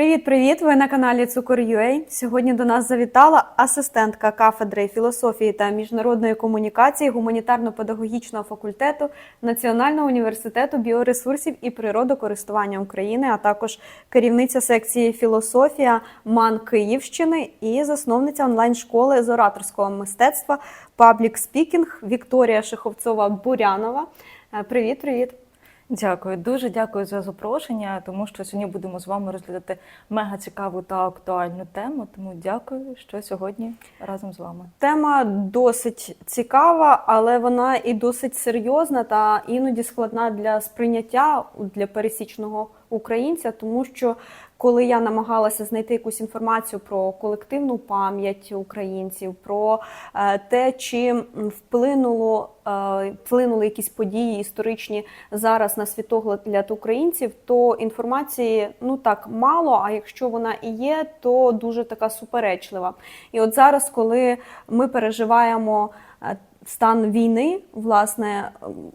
Привіт, привіт! Ви на каналі Цукор.ua. Сьогодні до нас завітала асистентка кафедри філософії та міжнародної комунікації гуманітарно-педагогічного факультету Національного університету біоресурсів і природокористування України, а також керівниця секції філософія МАН Київщини і засновниця онлайн-школи з ораторського мистецтва Public Speaking Вікторія Шиховцова Бурянова. Е, Привіт, привіт! Дякую, дуже дякую за запрошення, тому що сьогодні будемо з вами розглядати мега цікаву та актуальну тему. Тому дякую, що сьогодні разом з вами. Тема досить цікава, але вона і досить серйозна та іноді складна для сприйняття для пересічного українця, тому що коли я намагалася знайти якусь інформацію про колективну пам'ять українців, про е, те, чи вплинуло е, вплинули якісь події історичні зараз на світогляд українців, то інформації ну так мало. А якщо вона і є, то дуже така суперечлива. І от зараз, коли ми переживаємо. Е, Стан війни, власне,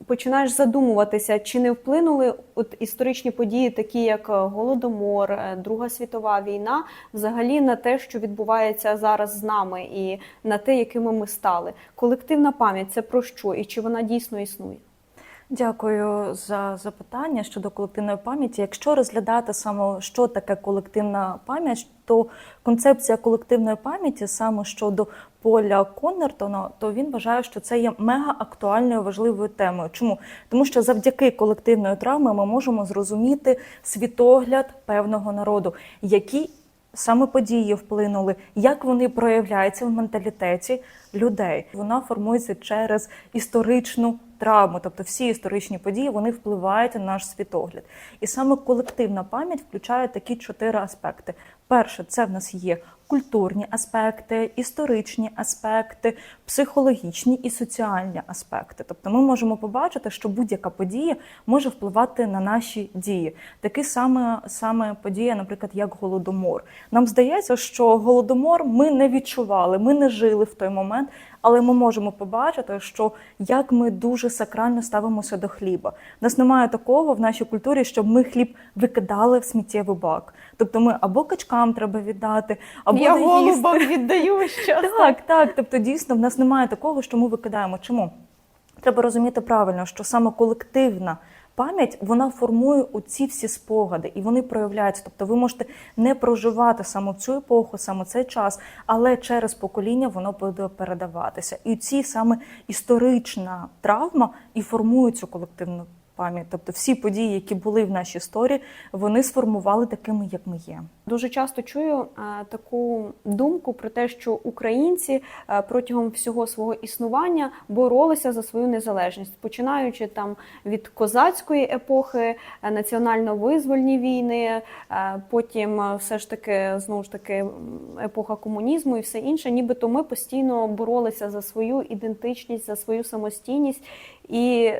починаєш задумуватися, чи не вплинули от історичні події, такі як Голодомор, е, Друга світова війна, взагалі на те, що відбувається зараз з нами, і на те, якими ми стали. Колективна пам'ять це про що і чи вона дійсно існує? Дякую за запитання щодо колективної пам'яті. Якщо розглядати саме що таке колективна пам'ять, то концепція колективної пам'яті саме щодо Поля Коннертона, то він вважає, що це є мега актуальною важливою темою. Чому? Тому що завдяки колективної травми ми можемо зрозуміти світогляд певного народу, які саме події вплинули, як вони проявляються в менталітеті людей. Вона формується через історичну травму, тобто всі історичні події вони впливають на наш світогляд. І саме колективна пам'ять включає такі чотири аспекти. Перше, це в нас є культурні аспекти, історичні аспекти, психологічні і соціальні аспекти. Тобто ми можемо побачити, що будь-яка подія може впливати на наші дії. Такі саме, саме подія, наприклад, як голодомор. Нам здається, що голодомор ми не відчували, ми не жили в той момент. Але ми можемо побачити, що як ми дуже сакрально ставимося до хліба. У нас немає такого в нашій культурі, щоб ми хліб викидали в сміттєвий бак. Тобто ми або качкам треба віддати, або Я голубам віддаю час. Так, так. Тобто, дійсно, в нас немає такого, що ми викидаємо. Чому? Треба розуміти правильно, що саме колективна пам'ять вона формує оці всі спогади, і вони проявляються. Тобто, ви можете не проживати саме цю епоху, саме цей час, але через покоління воно буде передаватися. І ці саме історична травма і формує цю колективну пам'ять. Тобто, всі події, які були в нашій історії, вони сформували такими, як ми є. Дуже часто чую е, таку думку про те, що українці е, протягом всього свого існування боролися за свою незалежність, починаючи там від козацької епохи, е, національно-визвольні війни, е, потім все ж таки знову ж таки епоха комунізму і все інше. Нібито ми постійно боролися за свою ідентичність, за свою самостійність і.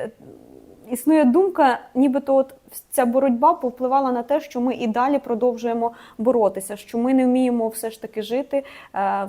Існує думка, нібито от ця боротьба повпливала на те, що ми і далі продовжуємо боротися, що ми не вміємо все ж таки жити е,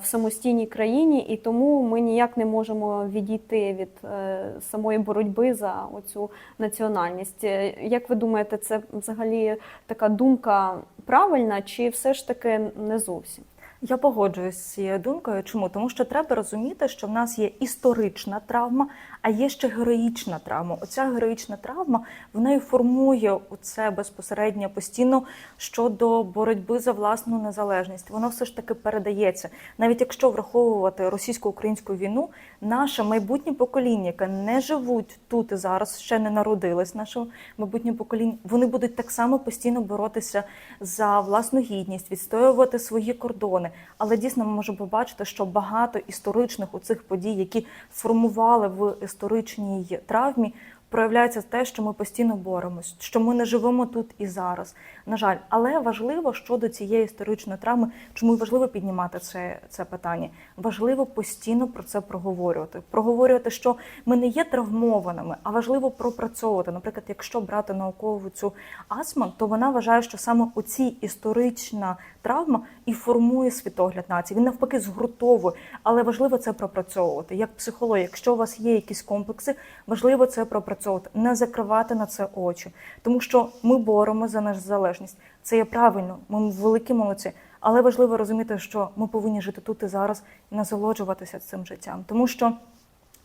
в самостійній країні, і тому ми ніяк не можемо відійти від е, самої боротьби за оцю національність. Е, Як ви думаєте, це взагалі така думка правильна, чи все ж таки не зовсім? Я погоджуюсь з цією думкою. Чому? Тому що треба розуміти, що в нас є історична травма, а є ще героїчна травма. Оця героїчна травма вона і формує це безпосередньо постійно щодо боротьби за власну незалежність. Воно все ж таки передається. Навіть якщо враховувати російсько-українську війну, наше майбутнє покоління, яке не живуть тут і зараз, ще не народилось, наше майбутнє покоління, вони будуть так само постійно боротися за власну гідність, відстоювати свої кордони. Але дійсно ми можемо побачити, що багато історичних у цих подій, які сформували в історичній травмі, проявляється те, що ми постійно боремось, що ми не живемо тут і зараз. На жаль, але важливо щодо цієї історичної травми, чому важливо піднімати це, це питання. Важливо постійно про це проговорювати. Проговорювати, що ми не є травмованими, а важливо пропрацьовувати. Наприклад, якщо брати наукову цю астму, то вона вважає, що саме оці історична травма і формує світогляд нації. Він навпаки згуртовує, але важливо це пропрацьовувати. Як психолог, якщо у вас є якісь комплекси, важливо це пропрацьовувати не закривати на це очі, тому що ми боремося за нашу залежність. Це є правильно, ми великі молодці. Але важливо розуміти, що ми повинні жити тут і зараз і насолоджуватися цим життям, тому що.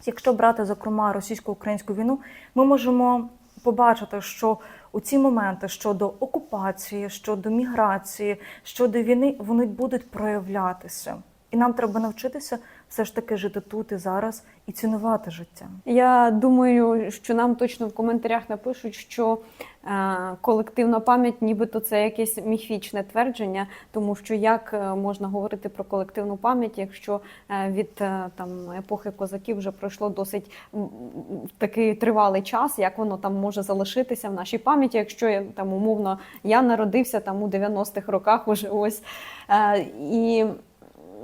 Якщо брати, зокрема, російсько-українську війну, ми можемо побачити, що у ці моменти щодо окупації, щодо міграції, щодо війни, вони будуть проявлятися. І нам треба навчитися все ж таки жити тут і зараз і цінувати життя. Я думаю, що нам точно в коментарях напишуть, що е, колективна пам'ять, нібито це якесь міфічне твердження, тому що як е, можна говорити про колективну пам'ять, якщо е, від там епохи козаків вже пройшло досить такий тривалий час, як воно там може залишитися в нашій пам'яті, якщо я, там умовно я народився там у 90-х роках, уже ось і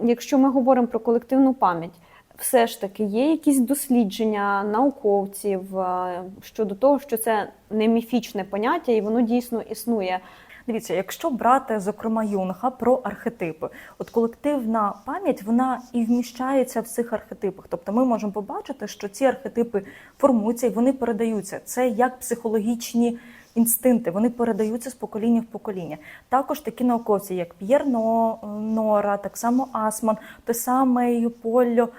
якщо ми говоримо про колективну пам'ять, все ж таки є якісь дослідження науковців е, щодо того, що це не міфічне поняття, і воно дійсно існує. Дивіться, якщо брати, зокрема, Юнга про архетипи, от колективна пам'ять вона і вміщається в цих архетипах. Тобто ми можемо побачити, що ці архетипи формуються і вони передаються. Це як психологічні інстинкти, вони передаються з покоління в покоління. Також такі науковці, як П'єр Нора, так само Асман, той самий Юполло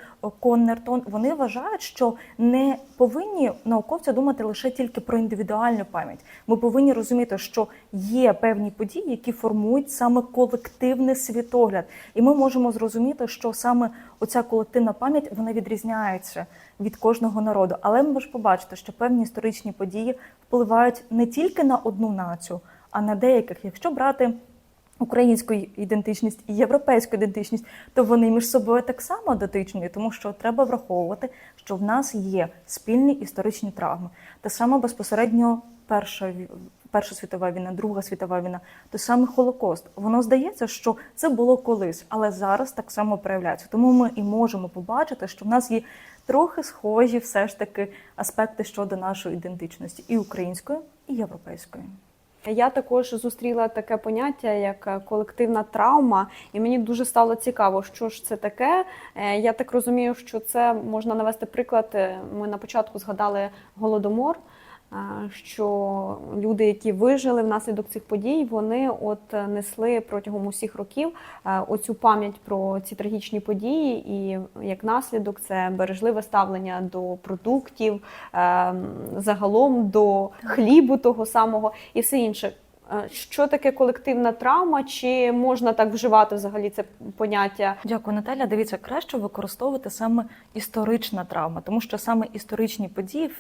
Коннертон, вони вважають, що не повинні науковці думати лише тільки про індивідуальну пам'ять. Ми повинні розуміти, що є певні події, які формують саме колективний світогляд, і ми можемо зрозуміти, що саме оця колективна пам'ять вона відрізняється від кожного народу. Але ми можемо побачити, що певні історичні події впливають не тільки на одну націю, а на деяких. Якщо брати українську ідентичність і європейську ідентичність, то вони між собою так само дотичні, тому що треба враховувати, що в нас є спільні історичні травми. Те саме безпосередньо перша Перша світова війна, Друга світова війна, той самий Холокост. Воно здається, що це було колись, але зараз так само проявляється. Тому ми і можемо побачити, що в нас є трохи схожі все ж таки аспекти щодо нашої ідентичності і української, і європейської. Я також зустріла таке поняття, як е, колективна травма, і мені дуже стало цікаво, що ж це таке. Е, Я так розумію, що це можна навести приклад. е, Ми на початку згадали голодомор. Що люди, які вижили внаслідок цих подій, вони от е, несли протягом усіх років е, оцю пам'ять про ці трагічні події, і як наслідок це бережливе ставлення до продуктів, е, загалом до хлібу того самого і все інше. Що таке колективна травма? Чи можна так вживати взагалі це поняття? Дякую, Наталя. Дивіться, краще використовувати саме історична травма, тому що саме історичні події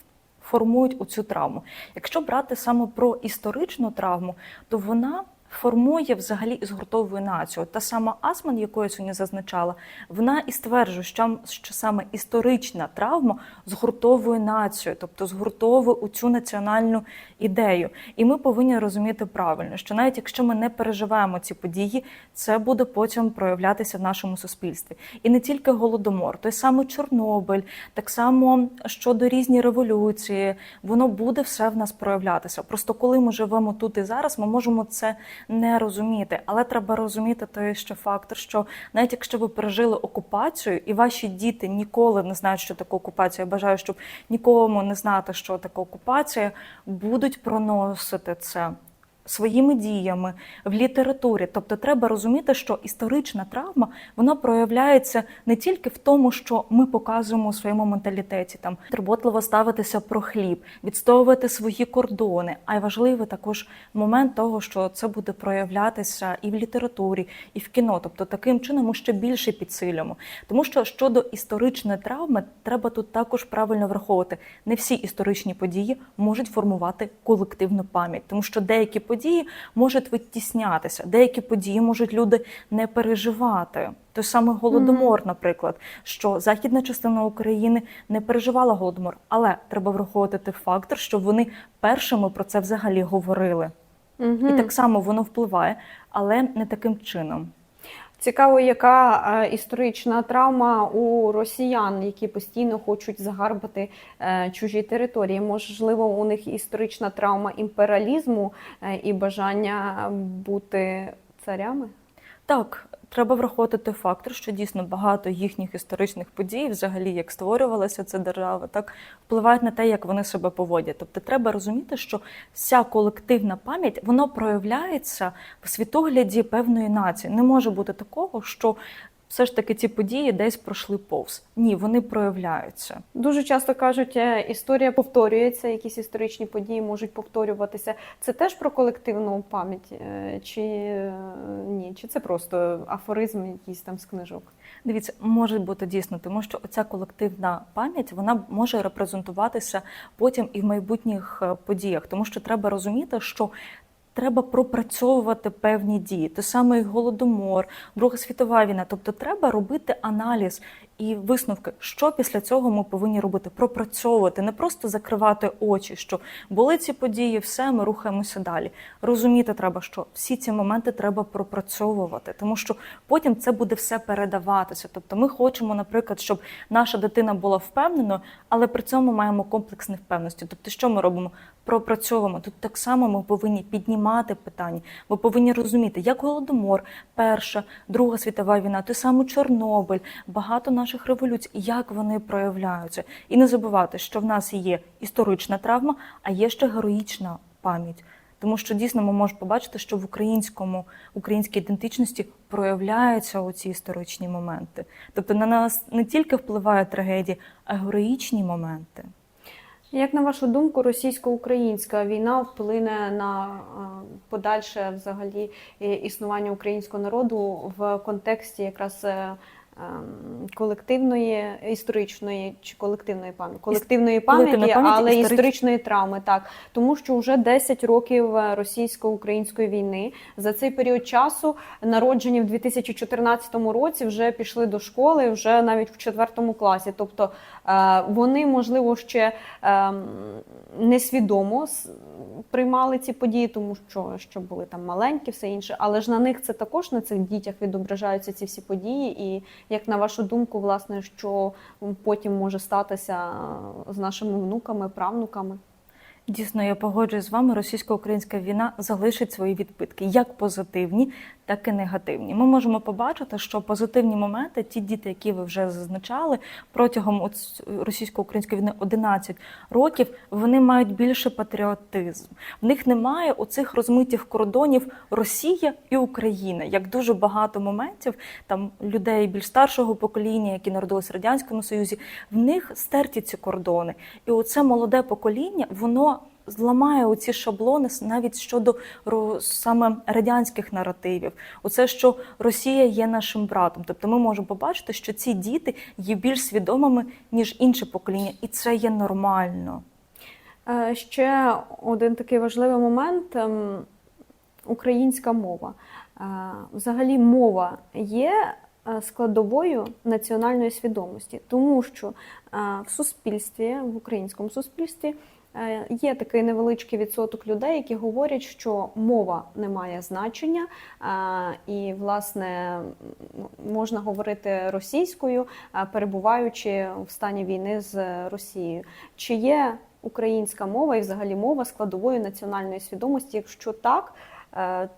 формують оцю травму. Якщо брати саме про історичну травму, то вона формує взагалі і згуртовує націю. Та сама Асман, яку я сьогодні зазначала, вона і стверджує, що, саме історична травма згуртовує націю, тобто згуртовує у цю національну ідею. І ми повинні розуміти правильно, що навіть якщо ми не переживаємо ці події, це буде потім проявлятися в нашому суспільстві. І не тільки голодомор, той самий Чорнобиль, так само щодо різні революції, воно буде все в нас проявлятися. Просто коли ми живемо тут і зараз, ми можемо це не розуміти. Але треба розуміти той ще фактор, що навіть якщо ви пережили окупацію, і ваші діти ніколи не знають, що таке окупація, я бажаю, щоб нікому не знати, що таке окупація, будуть проносити це. Своїми діями в літературі, тобто треба розуміти, що історична травма вона проявляється не тільки в тому, що ми показуємо у своєму менталітеті, там турботливо ставитися про хліб, відстоювати свої кордони. А й важливий також момент того, що це буде проявлятися і в літературі, і в кіно. Тобто таким чином ми ще більше підсилюємо. Тому що щодо історичної травми, треба тут також правильно враховувати. Не всі історичні події можуть формувати колективну пам'ять, тому що деякі події можуть відтіснятися, деякі події можуть люди не переживати. Той самий голодомор, наприклад, що західна частина України не переживала голодомор, але треба враховувати той фактор, що вони першими про це взагалі говорили. І так само воно впливає, але не таким чином. Цікаво, яка е, історична травма у росіян, які постійно хочуть загарбати е, чужі території. Можливо, у них історична травма імперіалізму е, і бажання бути царями. Так, Треба враховувати той фактор, що дійсно багато їхніх історичних подій, взагалі як створювалася ця держава, так впливають на те, як вони себе поводять. Тобто, треба розуміти, що вся колективна пам'ять воно проявляється в світогляді певної нації. Не може бути такого, що все ж таки ці події десь пройшли повз. Ні, вони проявляються. Дуже часто кажуть, е, історія повторюється, якісь історичні події можуть повторюватися. Це теж про колективну пам'ять, е, чи е, ні? Чи це просто афоризм якийсь там з книжок? Дивіться, може бути дійсно, тому що оця колективна пам'ять вона може репрезентуватися потім і в майбутніх подіях, тому що треба розуміти, що. Треба пропрацьовувати певні дії, Те саме і голодомор, Друга світова війна. Тобто, треба робити аналіз і висновки, що після цього ми повинні робити, пропрацьовувати, не просто закривати очі, що були ці події, все, ми рухаємося далі. Розуміти треба, що всі ці моменти треба пропрацьовувати, тому що потім це буде все передаватися. Тобто, ми хочемо, наприклад, щоб наша дитина була впевненою, але при цьому маємо комплекс невпевненості. Тобто, що ми робимо? Пропрацьовуємо. Тут так само ми повинні піднімати питання. Ми повинні розуміти, як голодомор, Перша, Друга світова війна, той самий Чорнобиль, багато наших революцій, як вони проявляються. І не забувати, що в нас є історична травма, а є ще героїчна пам'ять. Тому що дійсно ми можемо побачити, що в українському українській ідентичності проявляються оці історичні моменти. Тобто на нас не тільки впливає трагедія, а героїчні моменти. Як на вашу думку, російсько-українська війна вплине на е, подальше взагалі е, існування українського народу в контексті якраз е, колективної історичної чи колективної пам'яті колективної пам'яті, але історич- історичної травми, так тому що вже 10 років е, російсько-української війни за цей період часу народжені в 2014 році вже пішли до школи, вже навіть в четвертому класі. Тобто е, вони можливо ще ем, несвідомо приймали ці події, тому що, що були там маленькі, все інше, але ж на них це також на цих дітях відображаються ці всі події. І як на вашу думку, власне, що потім може статися з нашими внуками, правнуками? Дійсно, я погоджуюсь з вами. Російсько-українська війна залишить свої відбитки, як позитивні, так і негативні. Ми можемо побачити, що позитивні моменти, ті діти, які ви вже зазначали, протягом російсько-української війни 11 років, вони мають більше патріотизм. В них немає оцих розмитих кордонів Росія і Україна, як дуже багато моментів там людей більш старшого покоління, які народилися в радянському союзі, в них стерті ці кордони. І оце молоде покоління, воно зламає оці шаблони навіть щодо саме радянських наративів. Оце що Росія є нашим братом. Тобто ми можемо побачити, що ці діти є більш свідомими ніж інше покоління, і це є нормально. Е, Ще один такий важливий момент ем, українська мова. Е, Взагалі, мова є е, складовою національної свідомості, тому що в суспільстві, в українському суспільстві, є такий невеличкий відсоток людей, які говорять, що мова не має значення, е, і, власне, можна говорити російською, е, перебуваючи в стані війни з Росією. Чи є українська мова і взагалі мова складовою національної свідомості? Якщо так, е,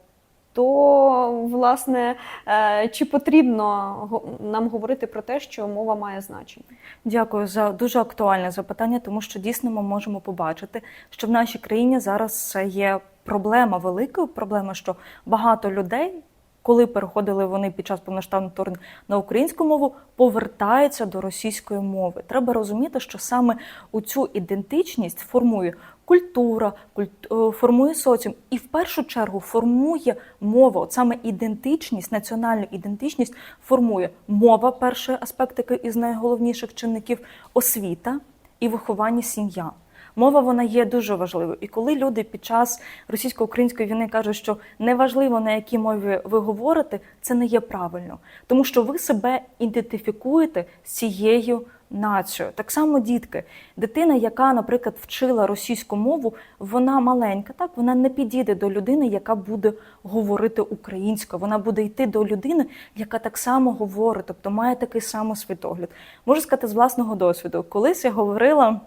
то власне е, чи потрібно нам говорити про те, що мова має значення? Дякую за дуже актуальне запитання, тому що дійсно ми можемо побачити, що в нашій країні зараз є проблема великою проблема, що багато людей, коли переходили вони під час повноштабного вторгнення на українську мову, повертаються до російської мови. Треба розуміти, що саме у цю ідентичність формує культура, культ- е, формує соціум, і в першу чергу формує мова. От саме ідентичність, національну ідентичність формує мова, перший аспект, який із найголовніших чинників, освіта і виховання сім'я. Мова вона є дуже важливою. І коли люди під час російсько-української війни кажуть, що неважливо на якій мові ви говорите, це не є правильно, тому що ви себе ідентифікуєте з цією нацією. Так само дітки, дитина, яка, наприклад, вчила російську мову, вона маленька, так вона не підійде до людини, яка буде говорити українською. Вона буде йти до людини, яка так само говорить, тобто має такий самий світогляд. Можу сказати з власного досвіду, колись я говорила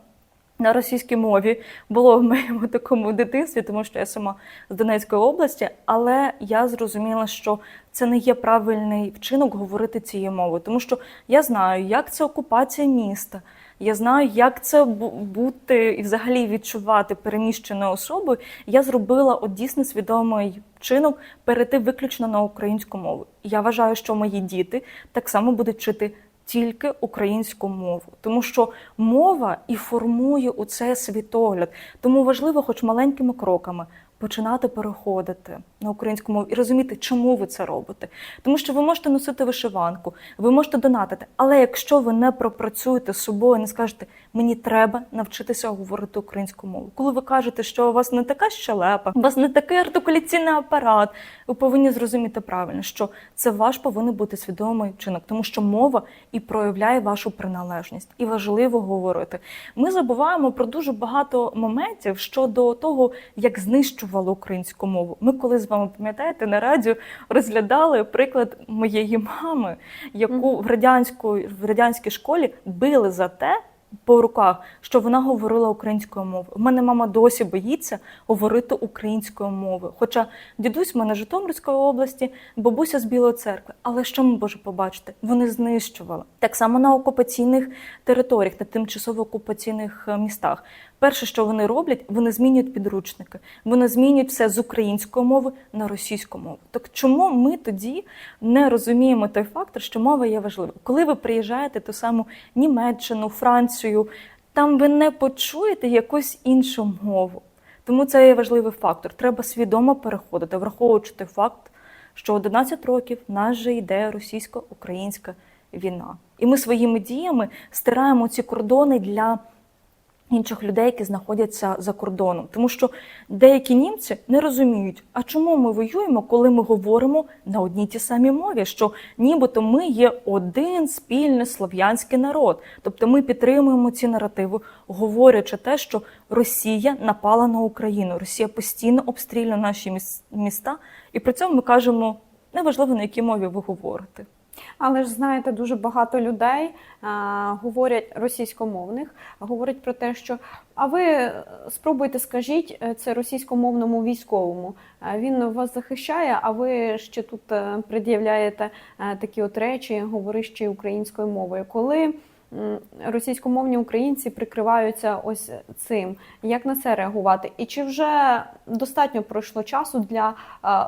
на російській мові було в моєму такому дитинстві, тому що я сама з Донецької області, але я зрозуміла, що це не є правильний вчинок говорити цією мовою, тому що я знаю, як це окупація міста. Я знаю, як це бути і взагалі відчувати переміщеною особою. Я зробила от дійсно свідомий вчинок перейти виключно на українську мову. Я вважаю, що мої діти так само будуть вчити тільки українську мову, тому що мова і формує у це світогляд. Тому важливо, хоч маленькими кроками. Починати переходити на українську мову і розуміти, чому ви це робите. Тому що ви можете носити вишиванку, ви можете донатити, але якщо ви не пропрацюєте з собою, не скажете, мені треба навчитися говорити українську мову. Коли ви кажете, що у вас не така щелепа, у вас не такий артикуляційний апарат, ви повинні зрозуміти правильно, що це ваш повинен бути свідомий вчинок, тому що мова і проявляє вашу приналежність, і важливо говорити. Ми забуваємо про дуже багато моментів щодо того, як знищували українську мову. Ми коли з вами пам'ятаєте на радіо розглядали приклад моєї мами, яку в радянську в радянській школі били за те. По руках, що вона говорила українською мовою. У мене мама досі боїться говорити українською мовою. Хоча дідусь в мене Житомирської області, бабуся з Білої церкви. Але що ми може побачити? Вони знищували так само на окупаційних територіях, на тимчасово окупаційних е, містах. Перше, що вони роблять, вони змінюють підручники. Вони змінюють все з української мови на російську мову. Так чому ми тоді не розуміємо той фактор, що мова є важлива? Коли ви приїжджаєте ту саму Німеччину, Францію, там ви не почуєте якусь іншу мову. Тому це є важливий фактор. Треба свідомо переходити, враховуючи той факт, що 11 років в нас же йде російсько-українська війна. І ми своїми діями стираємо ці кордони для інших людей, які знаходяться за кордоном. Тому що деякі німці не розуміють, а чому ми воюємо, коли ми говоримо на одній ті самій мові, що нібито ми є один спільний слов'янський народ. Тобто ми підтримуємо ці наративи, говорячи те, що Росія напала на Україну, Росія постійно обстрілює наші міста, і при цьому ми кажемо, неважливо на якій мові ви говорите. Але ж знаєте, дуже багато людей а, говорять російськомовних, говорять про те, що а ви е, спробуйте скажіть е, це російськомовному військовому. Він вас захищає, а ви ще тут е, пред'являєте такі от речі, говорищі українською мовою. Коли російськомовні українці прикриваються ось цим, як на це реагувати? І чи вже достатньо пройшло часу для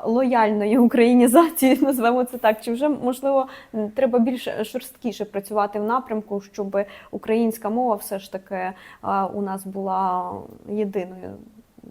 лояльної українізації, назвемо це так? Чи вже можливо треба більш шорсткіше працювати в напрямку, щоб українська мова все ж таки у нас була єдиною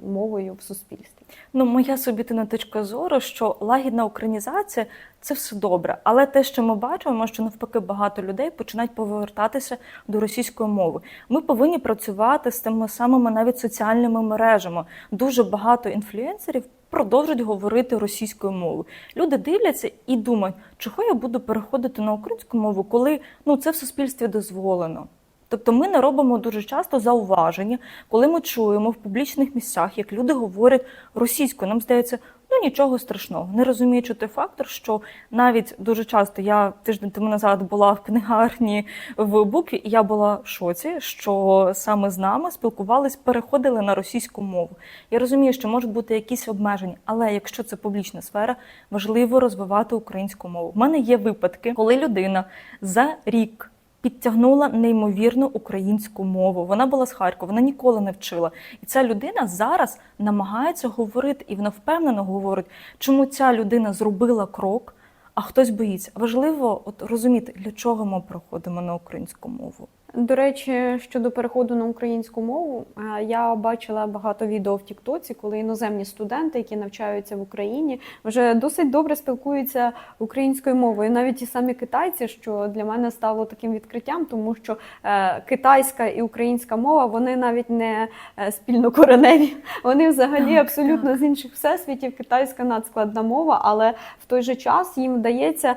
мовою в суспільстві? Ну, моя суб'єктивна точка зору, що лагідна українізація це все добре. Але те, що ми бачимо, що навпаки багато людей починають повертатися до російської мови. Ми повинні працювати з тими самими навіть соціальними мережами. Дуже багато інфлюенсерів продовжують говорити російською мовою. Люди дивляться і думають, чого я буду переходити на українську мову, коли ну це в суспільстві дозволено. Тобто ми не робимо дуже часто зауваження, коли ми чуємо в публічних місцях, як люди говорять російською. Нам здається, ну нічого страшного, не розуміючи той фактор, що навіть дуже часто я тиждень тому назад була в книгарні в Букві, і я була в шоці, що саме з нами спілкувались, переходили на російську мову. Я розумію, що можуть бути якісь обмеження, але якщо це публічна сфера, важливо розвивати українську мову. У мене є випадки, коли людина за рік підтягнула неймовірну українську мову. Вона була з Харкова, вона ніколи не вчила. І ця людина зараз намагається говорити, і вона впевнено говорить, чому ця людина зробила крок, а хтось боїться. Важливо от розуміти, для чого ми проходимо на українську мову. До речі, щодо переходу на українську мову, е, я бачила багато відео в Тіктоці, коли іноземні студенти, які навчаються в Україні, вже досить добре спілкуються українською мовою. Навіть ті самі китайці, що для мене стало таким відкриттям, тому що е, китайська і українська мова вони навіть не е, спільнокореневі. Вони взагалі Так, абсолютно з інших всесвітів. Китайська надскладна мова, але в той же час їм вдається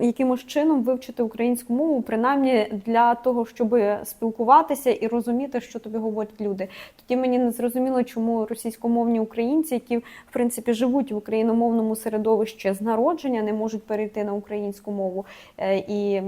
якимось чином вивчити українську мову, принаймні для того, щоб спілкуватися і розуміти, що тобі говорять люди. Тоді мені не зрозуміло, чому російськомовні українці, які в принципі живуть в україномовному середовищі з народження, не можуть перейти на українську мову. Е, І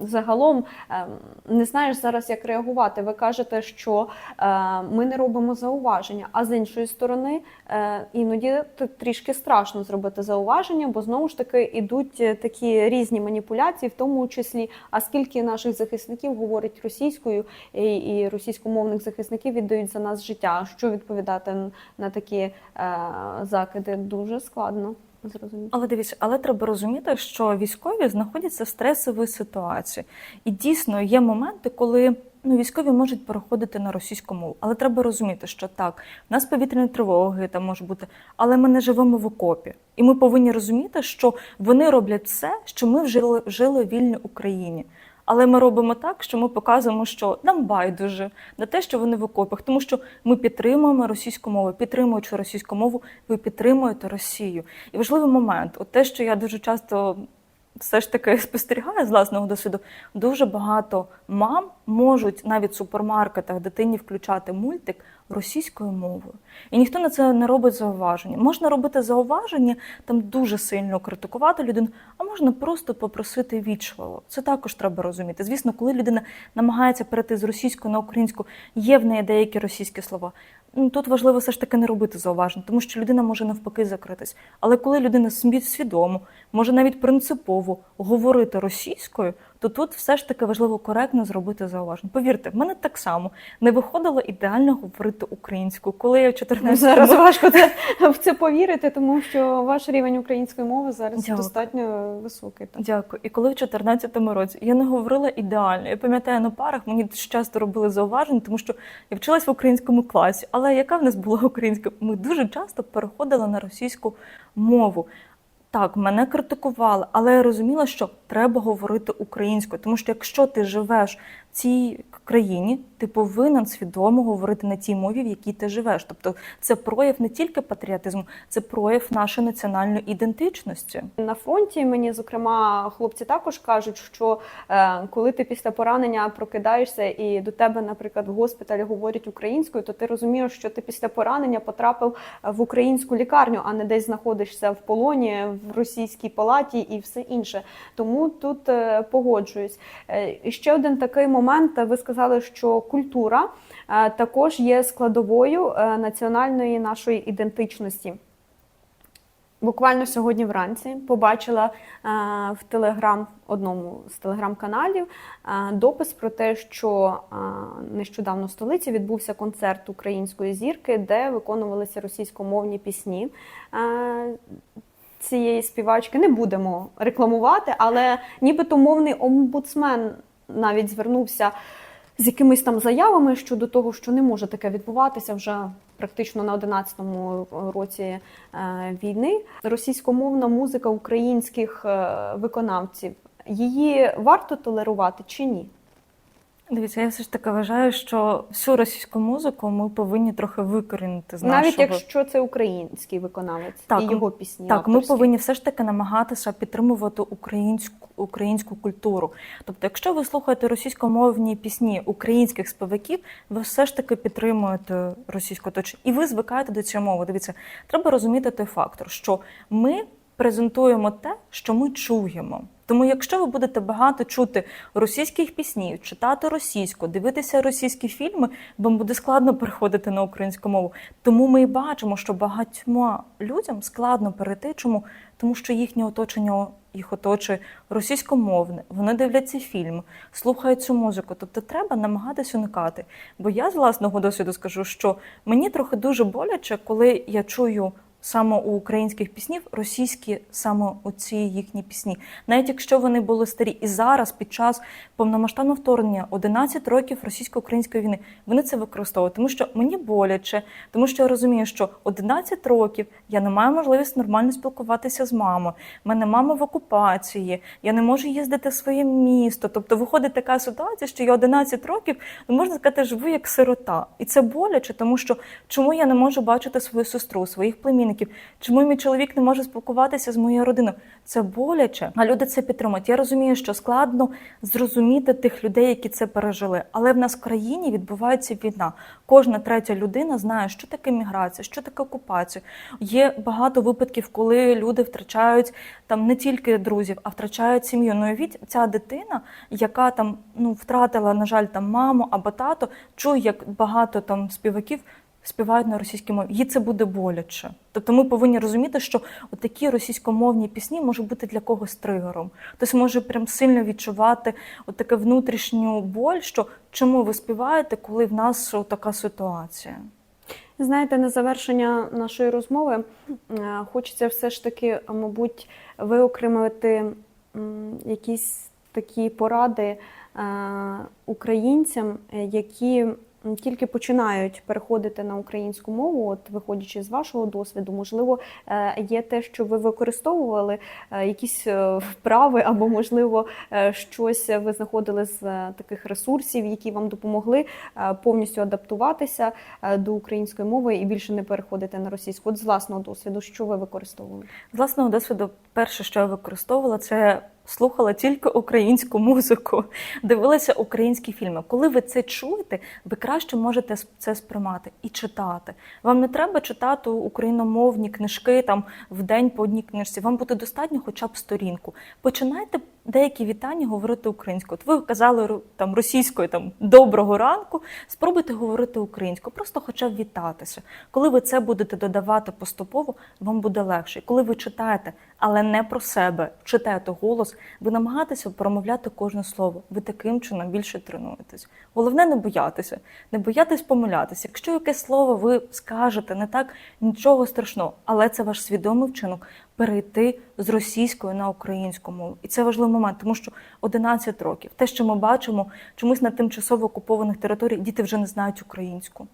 загалом е, не знаєш зараз, як реагувати. Ви кажете, що е, ми не робимо зауваження, а з іншої сторони, е, іноді трішки страшно зробити зауваження, бо знову ж таки ідуть такі різні маніпуляції, в тому числі, а скільки наших захисників говорять російською і, і російськомовних захисників віддають за нас життя. Що відповідати на такі е, закиди дуже складно зрозуміти. Але дивіться, але треба розуміти, що військові знаходяться в стресовій ситуації, і дійсно є моменти, коли ну військові можуть переходити на російську мову. Але треба розуміти, що так, в нас повітряні тривоги там може бути, але ми не живемо в окопі, і ми повинні розуміти, що вони роблять все, що ми жили, жили в вільній Україні. Але ми робимо так, що ми показуємо, що нам байдуже на те, що вони в окопах, тому що ми підтримуємо російську мову. Підтримуючи російську мову, ви підтримуєте Росію. І важливий момент, от те, що я дуже часто все ж таки спостерігаю з власного досвіду, дуже багато мам можуть навіть в супермаркетах дитині включати мультик російською мовою. І ніхто на це не робить зауваження. Можна робити зауваження, там дуже сильно критикувати людину, а можна просто попросити вічливо. Це також треба розуміти. Звісно, коли людина намагається перейти з російської на українську, є в неї деякі російські слова. Ну, Тут важливо все ж таки не робити зауважень, тому що людина може навпаки закритись. Але коли людина свідомо, може навіть принципово говорити російською, то тут все ж таки важливо коректно зробити зауваження. Повірте, в мене так само не виходило ідеально говорити українською. Коли я в 14 Зараз важко в це повірити, тому що ваш рівень української мови зараз Дякую. достатньо високий. Так. Дякую. І коли в 14-му році я не говорила ідеально. Я пам'ятаю на парах, мені дуже часто робили зауваження, тому що я вчилась в українському класі. Але яка в нас була українська? Ми дуже часто переходили на російську мову. Так, мене критикували, але я розуміла, що треба говорити українською, тому що якщо ти живеш в цій країні, ти повинен свідомо говорити на тій мові, в якій ти живеш. Тобто це прояв не тільки патріотизму, це прояв нашої національної ідентичності. На фронті мені, зокрема, хлопці також кажуть, що е, коли ти після поранення прокидаєшся і до тебе, наприклад, в госпіталі говорять українською, то ти розумієш, що ти після поранення потрапив в українську лікарню, а не десь знаходишся в полоні в російській палаті і все інше. Тому тут е, погоджуюсь. Е, ще один такий момент. Ви сказали, що культура е, також є складовою е, національної нашої ідентичності. Буквально сьогодні вранці побачила е, в телеграм одному з телеграм-каналів допис про те, що нещодавно в столиці відбувся концерт української зірки, де виконувалися російськомовні пісні. Цієї співачки не будемо рекламувати, але нібито мовний омбудсмен навіть звернувся з якимись там заявами щодо того, що не може таке відбуватися вже практично на 11-му році е, війни. Російськомовна музика українських е, виконавців її варто толерувати чи ні? Дивіться, я все ж таки вважаю, що всю російську музику ми повинні трохи викорінити з Навіть нашого... якщо це український виконавець Так, і його пісні. Так, ми повинні все ж таки намагатися підтримувати українську українську культуру. Тобто, якщо ви слухаєте російськомовні пісні українських співаків, ви все ж таки підтримуєте російську точку, і ви звикаєте до цієї мови. Дивіться, треба розуміти той фактор, що ми презентуємо те, що ми чуємо. Тому, якщо ви будете багато чути російських піснів, читати російську, дивитися російські фільми, вам буде складно переходити на українську мову. Тому ми і бачимо, що багатьма людям складно перейти. Чому? Тому що їхнє оточення їх оточує російськомовне, вони дивляться фільми, слухають цю музику. Тобто треба намагатися уникати. Бо я з власного досвіду скажу, що мені трохи дуже боляче, коли я чую саме у українських піснів російські саме оці їхні пісні, навіть якщо вони були старі, і зараз під час повномасштабного вторгнення 11 років російсько-української війни вони це використовують, тому що мені боляче, тому що я розумію, що 11 років я не маю можливість нормально спілкуватися з мамою. У мене мама в окупації, я не можу їздити в своє місто. Тобто виходить така ситуація, що я 11 років, ну можна сказати, живу як сирота, і це боляче, тому що чому я не можу бачити свою сестру, своїх племінників, племінників? Чому мій чоловік не може спілкуватися з моєю родиною? Це боляче, а люди це підтримують. Я розумію, що складно зрозуміти тих людей, які це пережили. Але в нас в країні відбувається війна. Кожна третя людина знає, що таке міграція, що таке окупація. Є багато випадків, коли люди втрачають там не тільки друзів, а втрачають сім'ю. Ну уявіть, ця дитина, яка там ну втратила, на жаль, там маму або тато, чує, як багато там співаків співають на російській мові. Їй це буде боляче. Тобто ми повинні розуміти, що такі російськомовні пісні можуть бути для когось тригером. Хтось може прям сильно відчувати таке внутрішню боль, що чому ви співаєте, коли в нас така ситуація. Знаєте, на завершення нашої розмови е, хочеться все ж таки, мабуть, виокремити якісь такі поради е, українцям, які тільки починають переходити на українську мову, от виходячи з вашого досвіду, можливо, е, є те, що ви використовували е, якісь е, вправи, або можливо щось ви знаходили з таких ресурсів, які вам допомогли повністю адаптуватися до української мови і більше не переходити на російську. От з власного досвіду, що ви використовували? З власного досвіду, перше, що я використовувала, це слухала тільки українську музику, дивилася українські фільми. Коли ви це чуєте, ви краще можете це сприймати і читати. Вам не треба читати україномовні книжки там в день по одній книжці. Вам буде достатньо хоча б сторінку. Починайте деякі вітання говорити українською. От ви казали там російською там доброго ранку. Спробуйте говорити українською, просто хоча б вітатися. Коли ви це будете додавати поступово, вам буде легше. Коли ви читаєте, але не про себе, читаєте голос, ви намагаєтеся промовляти кожне слово. Ви таким чином більше тренуєтесь. Головне не боятися, не боятись помилятися. Якщо якесь слово ви скажете не так, нічого страшного, але це ваш свідомий вчинок перейти з російської на українську мову. І це важливий момент, тому що 11 років, те, що ми бачимо, чомусь на тимчасово окупованих територіях діти вже не знають українську.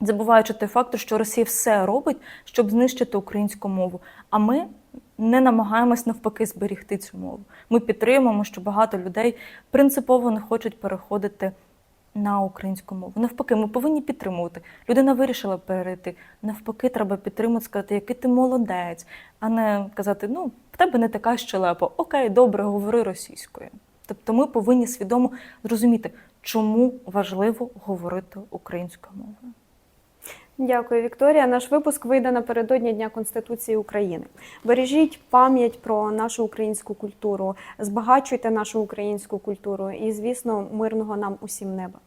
Забуваючи той факт, що Росія все робить, щоб знищити українську мову. А ми не намагаємось навпаки зберігти цю мову. Ми підтримуємо, що багато людей принципово не хочуть переходити на українську мову. Навпаки, ми повинні підтримувати. Людина вирішила перейти. Навпаки, треба підтримати, сказати, який ти молодець, а не казати, ну, в тебе не така щелепа. Окей, добре, говори російською. Тобто ми повинні свідомо зрозуміти, чому важливо говорити українською мовою. Дякую, Вікторія. Наш випуск вийде напередодні Дня Конституції України. Бережіть пам'ять про нашу українську культуру, збагачуйте нашу українську культуру і, звісно, мирного нам усім неба.